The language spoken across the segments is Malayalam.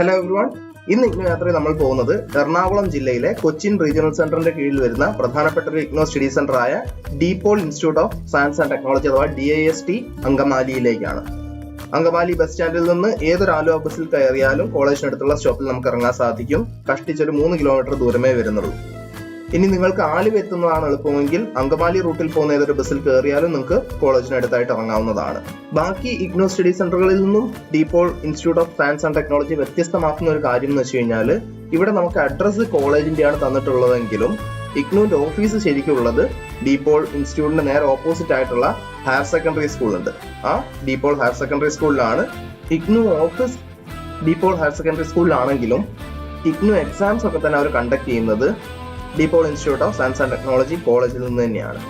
ഹലോ എവ്രിവൺ ഇന്ന് ഇഗ്നോ യാത്രയിൽ നമ്മൾ പോകുന്നത് എറണാകുളം ജില്ലയിലെ കൊച്ചിൻ റീജിയണൽ സെന്ററിന്റെ കീഴിൽ വരുന്ന പ്രധാനപ്പെട്ട ഒരു ഇഗ്നോ സ്റ്റഡി സെന്റർ ആയ DePaul Institute of Science and Technology അഥവാ ഡി ഐ എസ് ടി അങ്കമാലിയിലേക്കാണ്. അങ്കമാലി ബസ് സ്റ്റാൻഡിൽ നിന്ന് ഏതൊരു ആലുവ ബസ്സിൽ കയറിയാലും കോളേജിനടുത്തുള്ള സ്റ്റോപ്പിൽ നമുക്ക് ഇറങ്ങാൻ സാധിക്കും. കഷ്ടിച്ചൊരു മൂന്ന് കിലോമീറ്റർ ദൂരമേ വരുന്നുള്ളൂ. ഇനി നിങ്ങൾക്ക് ആലുവ എത്തുന്നതാണ് എളുപ്പമെങ്കിൽ അങ്കമാലി റൂട്ടിൽ പോകുന്ന ഏതൊരു ബസ്സിൽ കയറിയാലും നിങ്ങൾക്ക് കോളേജിനടുത്തായിട്ട് ഇറങ്ങാവുന്നതാണ്. ബാക്കി ഇഗ്നോ സ്റ്റഡി സെന്ററുകളിൽ നിന്നും DePaul institute of science and technology വ്യത്യസ്തമാക്കുന്ന ഒരു കാര്യം എന്ന് വെച്ച് കഴിഞ്ഞാൽ ഇവിടെ നമുക്ക് അഡ്രസ്സ് കോളേജിന്റെയാണ് തന്നിട്ടുള്ളതെങ്കിലും ഇഗ്നോന്റെ ഓഫീസ് ശരിക്കുള്ളത് ഡീപോൾ ഇൻസ്റ്റിറ്റ്യൂട്ടിന്റെ നേരെ ഓപ്പോസിറ്റ് ആയിട്ടുള്ള ഹയർ സെക്കൻഡറി സ്കൂളുണ്ട് ആ ഡീപോൾ ഹയർ സെക്കൻഡറി സ്കൂളിലാണ് IGNOU office DePaul higher secondary സ്കൂളിലാണെങ്കിലും IGNOU exams ഒക്കെ തന്നെ അവർ കണ്ടക്ട് ചെയ്യുന്നത് DePaul Institute of Science and Technology കോളേജിൽ നിന്ന് തന്നെയാണ്.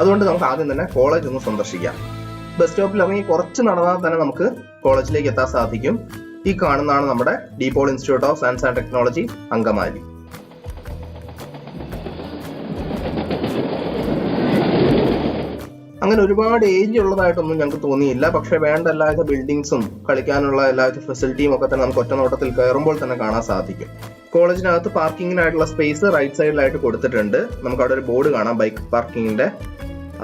അതുകൊണ്ട് നമുക്ക് ആദ്യം തന്നെ കോളേജ് ഒന്ന് സന്ദർശിക്കാം. ബസ് സ്റ്റോപ്പിൽ ഇറങ്ങി കുറച്ച് നടന്നാൽ തന്നെ നമുക്ക് കോളേജിലേക്ക് എത്താൻ സാധിക്കും. ഈ കാണുന്നതാണ് നമ്മുടെ DePaul Institute of Science and Technology Angamaly. അങ്ങനെ ഒരുപാട് ഏജ് ഉള്ളതായിട്ടൊന്നും ഞങ്ങൾക്ക് തോന്നിയില്ല. പക്ഷെ വേണ്ട എല്ലാവിധ ബിൽഡിങ്സും കളിക്കാനുള്ള എല്ലാവിധ ഫെസിലിറ്റിയും ഒക്കെ തന്നെ നമുക്ക് ഒറ്റ നോട്ടത്തിൽ കയറുമ്പോൾ തന്നെ കാണാൻ സാധിക്കും. കോളേജിനകത്ത് പാർക്കിങ്ങിനായിട്ടുള്ള സ്പേസ് റൈറ്റ് സൈഡിലായിട്ട് കൊടുത്തിട്ടുണ്ട്. നമുക്ക് അവിടെ ഒരു ബോർഡ് കാണാം ബൈക്ക് പാർക്കിങ്ങിന്റെ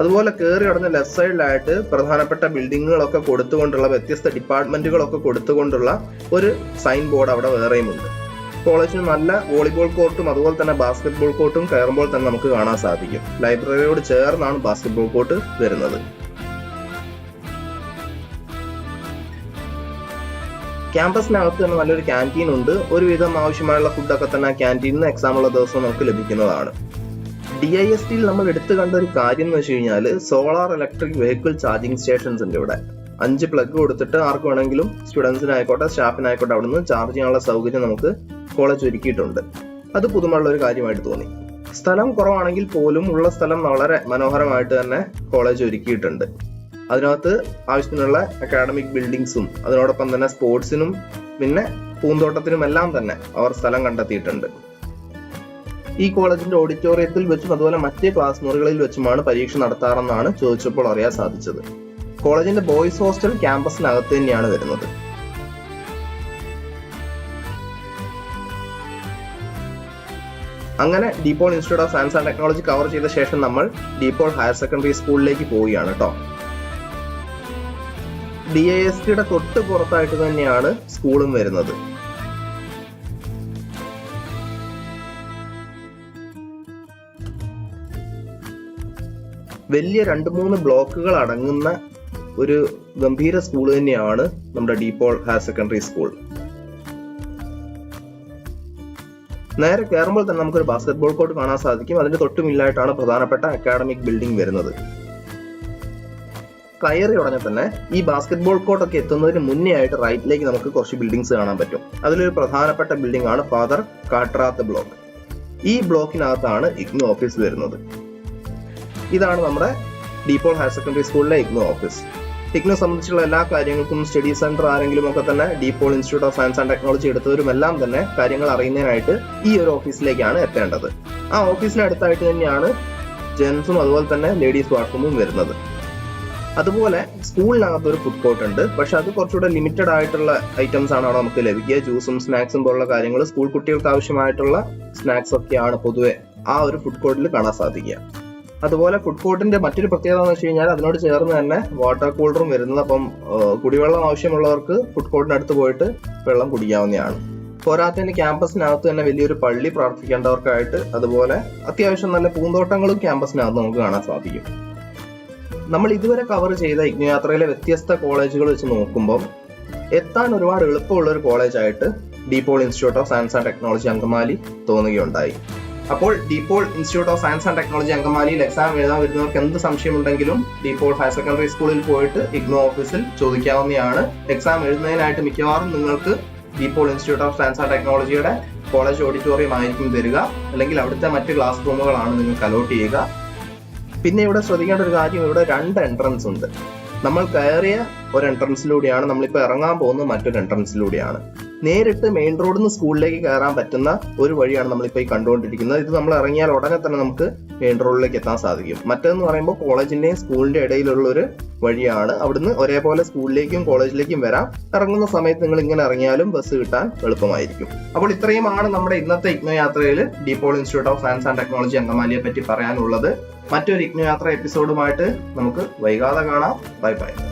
അതുപോലെ കയറി കടന്ന് ലെഫ്റ്റ് സൈഡിലായിട്ട് പ്രധാനപ്പെട്ട ബിൽഡിങ്ങുകളൊക്കെ കൊടുത്തുകൊണ്ടുള്ള വ്യത്യസ്ത ഡിപ്പാർട്ട്മെന്റുകളൊക്കെ കൊടുത്തുകൊണ്ടുള്ള ഒരു സൈൻ ബോർഡ് അവിടെ വേറെയുമുണ്ട് കോളേജിന് നല്ല വോളിബോൾ കോർട്ടും അതുപോലെ തന്നെ ബാസ്കറ്റ്ബോൾ കോർട്ടും കയറുമ്പോൾ തന്നെ നമുക്ക് കാണാൻ സാധിക്കും. ലൈബ്രറിയോട് ചേർന്നാണ് ബാസ്കറ്റ്ബോൾ കോർട്ട് വരുന്നത്. ക്യാമ്പസിനകത്ത് തന്നെ നല്ലൊരു ക്യാന്റീൻ ഉണ്ട്. ഒരുവിധം ആവശ്യമായുള്ള ഫുഡൊക്കെ തന്നെ ക്യാന്റീനിൽ നിന്ന് എക്സാം ഉള്ള ദിവസം നമുക്ക് ലഭിക്കുന്നതാണ്. ഡി ഐ എസ് ടിയിൽ നമ്മൾ എടുത്തു കണ്ട ഒരു കാര്യം എന്ന് വെച്ച് കഴിഞ്ഞാൽ solar electric vehicle charging stations ഉണ്ട് ഇവിടെ. അഞ്ച് പ്ലഗ് കൊടുത്തിട്ട് ആർക്ക് വേണമെങ്കിലും സ്റ്റുഡൻസിനായിക്കോട്ടെ സ്റ്റാഫിനായിക്കോട്ടെ അവിടുന്ന് ചാർജ് ചെയ്യാനുള്ള സൗകര്യം നമുക്ക് കോളേജ് ഒരുക്കിയിട്ടുണ്ട്. അത് പുതുമയുള്ള ഒരു കാര്യമായിട്ട് തോന്നി. സ്ഥലം കുറവാണെങ്കിൽ പോലും ഉള്ള സ്ഥലം വളരെ മനോഹരമായിട്ട് തന്നെ കോളേജ് ഒരുക്കിയിട്ടുണ്ട്. അതിനകത്ത് ആവശ്യത്തിനുള്ള അക്കാഡമിക് ബിൽഡിങ്സും അതിനോടൊപ്പം തന്നെ സ്പോർട്സിനും പിന്നെ പൂന്തോട്ടത്തിനും എല്ലാം തന്നെ അവർ സ്ഥലം കണ്ടെത്തിയിട്ടുണ്ട്. ഈ കോളേജിന്റെ ഓഡിറ്റോറിയത്തിൽ വെച്ചും അതുപോലെ മറ്റ് ക്ലാസ് മുറികളിൽ വെച്ചുമാണ് പരീക്ഷ നടത്താറെന്നാണ് ചോദിച്ചപ്പോൾ അറിയാൻ സാധിച്ചത്. കോളേജിന്റെ ബോയ്സ് ഹോസ്റ്റൽ ക്യാമ്പസിനകത്ത് തന്നെയാണ് വരുന്നത്. അങ്ങനെ DePaul Institute of Science and Technology cover ചെയ്ത ശേഷം നമ്മൾ ഡീപോൾ ഹയർ സെക്കൻഡറി സ്കൂളിലേക്ക് പോവുകയാണ് കേട്ടോ ഡി ഐ എസ് ടിയുടെ തൊട്ട് പുറത്തായിട്ട് തന്നെയാണ് സ്കൂളും വരുന്നത്. വലിയ രണ്ട് മൂന്ന് ബ്ലോക്കുകൾ അടങ്ങുന്ന ഒരു ഗംഭീര സ്കൂൾ തന്നെയാണ് നമ്മുടെ ഡീപോൾ ഹയർ സെക്കൻഡറി സ്കൂൾ നേരെ കയറുമ്പോൾ തന്നെ നമുക്കൊരു ബാസ്കറ്റ്ബോൾ കോർട്ട് കാണാൻ സാധിക്കും. അതിന്റെ തൊട്ടുമില്ലായിട്ടാണ് പ്രധാനപ്പെട്ട അക്കാഡമിക് ബിൽഡിംഗ് വരുന്നത്. കയറി ഉടനെ തന്നെ ഈ ബാസ്കറ്റ്ബോൾ കോർട്ട് ഒക്കെ എത്തുന്നതിന് മുന്നേ ആയിട്ട് റൈറ്റിലേക്ക് നമുക്ക് കുറച്ച് ബിൽഡിങ്സ് കാണാൻ പറ്റും. അതിലൊരു പ്രധാനപ്പെട്ട ബിൽഡിംഗ് ആണ് ഫാദർ കാട്രാത്ത് ബ്ലോക്ക് ഈ ബ്ലോക്കിനകത്താണ് ഇഗ്നോ ഓഫീസ് വരുന്നത്. ഇതാണ് നമ്മുടെ ഡീപോൾ ഹയർ സെക്കൻഡറി സ്കൂളിലെ ഇഗ്നോ ഓഫീസ് ഇഗ്നു സംബന്ധിച്ചുള്ള എല്ലാ കാര്യങ്ങൾക്കും സ്റ്റഡി സെന്റർ ആരെങ്കിലും ഒക്കെ തന്നെ DePaul Institute of Science and Technology എടുത്തവരും എല്ലാം തന്നെ കാര്യങ്ങൾ അറിയുന്നതിനായിട്ട് ഈ ഒരു ഓഫീസിലേക്കാണ് എത്തേണ്ടത്. ആ ഓഫീസിന് അടുത്തായിട്ട് തന്നെയാണ് ജെൻസും അതുപോലെ തന്നെ ലേഡീസ് വാഷ്റൂമും വരുന്നത്. അതുപോലെ സ്കൂളിനകത്ത് ഒരു ഫുഡ് കോർട്ട് ഉണ്ട്. പക്ഷെ അത് കുറച്ചുകൂടെ ലിമിറ്റഡ് ആയിട്ടുള്ള ഐറ്റംസ് ആണ് അവിടെ നമുക്ക് ലഭിക്കുക. ജ്യൂസും സ്നാക്സും പോലുള്ള കാര്യങ്ങൾ സ്കൂൾ കുട്ടികൾക്ക് ആവശ്യമായിട്ടുള്ള സ്നാക്സ് ഒക്കെയാണ് പൊതുവെ ആ ഒരു ഫുഡ് കോർട്ടിൽ കാണാൻ സാധിക്കുക. അതുപോലെ ഫുഡ് കോർട്ടിന്റെ മറ്റൊരു പ്രത്യേകത എന്ന് വെച്ച് കഴിഞ്ഞാൽ അതിനോട് ചേർന്ന് തന്നെ വാട്ടർ കൂളറും വരുന്നത്. അപ്പം കുടിവെള്ളം ആവശ്യമുള്ളവർക്ക് ഫുഡ് കോർട്ടിനടുത്ത് പോയിട്ട് വെള്ളം കുടിക്കാവുന്നതാണ്. പോരാത്തതിന് ക്യാമ്പസിനകത്ത് തന്നെ വലിയൊരു പള്ളി പ്രാർത്ഥിക്കേണ്ടവർക്കായിട്ട് അതുപോലെ അത്യാവശ്യം നല്ല പൂന്തോട്ടങ്ങളും ക്യാമ്പസിനകത്ത് നമുക്ക് കാണാൻ സാധിക്കും. നമ്മൾ ഇതുവരെ കവർ ചെയ്ത യജ്ഞയാത്രയിലെ വ്യത്യസ്ത കോളേജുകൾ വെച്ച് നോക്കുമ്പോൾ എത്താൻ ഒരുപാട് എളുപ്പമുള്ള ഒരു കോളേജായിട്ട് DePaul Institute of Science and Technology Angamaly തോന്നുകയുണ്ടായി. അപ്പോൾ DePaul Institute of Science and Technology അങ്കമാലിയിൽ എക്സാം എഴുതാൻ വരുന്നവർക്ക് എന്ത് സംശയമുണ്ടെങ്കിലും ഡീപോൾ ഹയർ സെക്കൻഡറി സ്കൂളിൽ പോയിട്ട് ഇഗ്നോ ഓഫീസിൽ ചോദിക്കാവുന്നതാണ്. എക്സാം എഴുതുന്നതിനായിട്ട് മിക്കവാറും നിങ്ങൾക്ക് DePaul Institute of Science and ടെക്നോളജിയുടെ കോളേജ് ഓഡിറ്റോറിയം ആയിരിക്കും തരിക. അല്ലെങ്കിൽ അവിടുത്തെ മറ്റ് ക്ലാസ് റൂമുകളാണ് നിങ്ങൾക്ക് അലോട്ട് ചെയ്യുക. പിന്നെ ഇവിടെ ശ്രദ്ധിക്കേണ്ട ഒരു കാര്യം ഇവിടെ രണ്ട് എൻട്രൻസ് ഉണ്ട്. നമ്മൾ കയറിയ ഒരു എൻട്രൻസിലൂടെയാണ് നമ്മളിപ്പോൾ ഇറങ്ങാൻ പോകുന്നത് മറ്റൊരു എൻട്രൻസിലൂടെയാണ് നേരിട്ട് മെയിൻ റോഡിൽ നിന്ന് സ്കൂളിലേക്ക് കയറാൻ പറ്റുന്ന ഒരു വഴിയാണ് നമ്മളിപ്പോൾ ഈ കണ്ടുകൊണ്ടിരിക്കുന്നത്. ഇത് നമ്മൾ ഇറങ്ങിയാൽ ഉടനെ തന്നെ നമുക്ക് മെയിൻ റോഡിലേക്ക് എത്താൻ സാധിക്കും. മറ്റേന്ന് പറയുമ്പോൾ കോളേജിന്റെയും സ്കൂളിന്റെ ഇടയിലുള്ള ഒരു വഴിയാണ്. അവിടുന്ന് ഒരേപോലെ സ്കൂളിലേക്കും കോളേജിലേക്കും വരാം. ഇറങ്ങുന്ന സമയത്ത് നിങ്ങൾ ഇങ്ങനെ ഇറങ്ങിയാലും ബസ് കിട്ടാൻ എളുപ്പമായിരിക്കും. അപ്പോൾ ഇത്രയുമാണ് നമ്മുടെ ഇന്നത്തെ ഇഗ്നോ യാത്രയിൽ DePaul Institute of Science and Technology അങ്കമാലിയെ പറ്റി പറയാനുള്ളത്. മറ്റൊരു യജ്ഞയാത്ര യാത്ര എപ്പിസോഡുമായിട്ട് നമുക്ക് വൈകാതെ കാണാം. Bye bye.